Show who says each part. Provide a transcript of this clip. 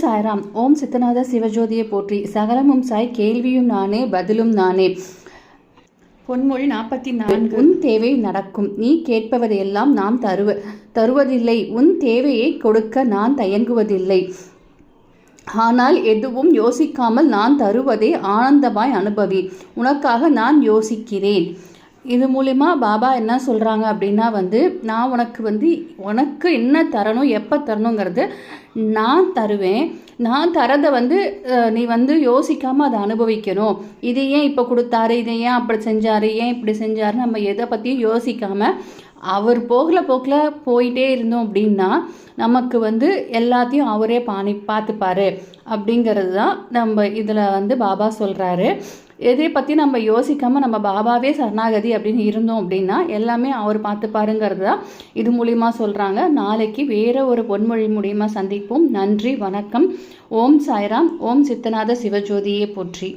Speaker 1: சாய்ராம் ஓம் சித்தநாத சிவஜோதியை போற்றி சகலமும் சாய் கேள்வியும் நானே பதிலும் நானே.
Speaker 2: பொன்மொழி நாற்பத்தி நான்கு
Speaker 1: உன் தேவை நடக்கும் நீ கேட்பவதையெல்லாம் நாம் தருவ தருவதில்லை. உன் தேவையை கொடுக்க நான் தயங்குவதில்லை. ஆனால் எதுவும் யோசிக்காமல் நான் தருவதை ஆனந்தமாய் அனுபவி. உனக்காக நான் யோசிக்கிறேன். இது மூலிமா பாபா என்ன சொல்கிறாங்க அப்படின்னா வந்து நான் உனக்கு வந்து உனக்கு என்ன தரணும் எப்போ தரணுங்கிறது நான் தருவேன். நான் தரதை வந்து நீ வந்து யோசிக்காமல் அதை அனுபவிக்கணும். இது ஏன் இப்போ கொடுத்தாரு இதை ஏன் அப்படி செஞ்சாரு ஏன் இப்படி செஞ்சாரு நம்ம எதை பற்றியும் யோசிக்காமல் அவர் போகல போக்கில் போயிட்டே இருந்தோம் அப்படின்னா நமக்கு வந்து எல்லாத்தையும் அவரே பாணி பார்த்துப்பாரு. அப்படிங்கிறது தான் நம்ம இதில் வந்து பாபா சொல்கிறாரு எதை பற்றி நம்ம யோசிக்காமல் நம்ம பாபாவே சரணாகதி அப்படின்னு இருந்தோம் அப்படின்னா எல்லாமே அவர் பார்த்துப்பாருங்கிறது தான் இது மூலிமா சொல்கிறாங்க நாளைக்கு வேறு ஒரு பொன்மொழி மூலியமாக சந்திப்போம். நன்றி வணக்கம். ஓம் சாய்ராம். ஓம் சித்தநாத சிவஜோதியே போற்றி.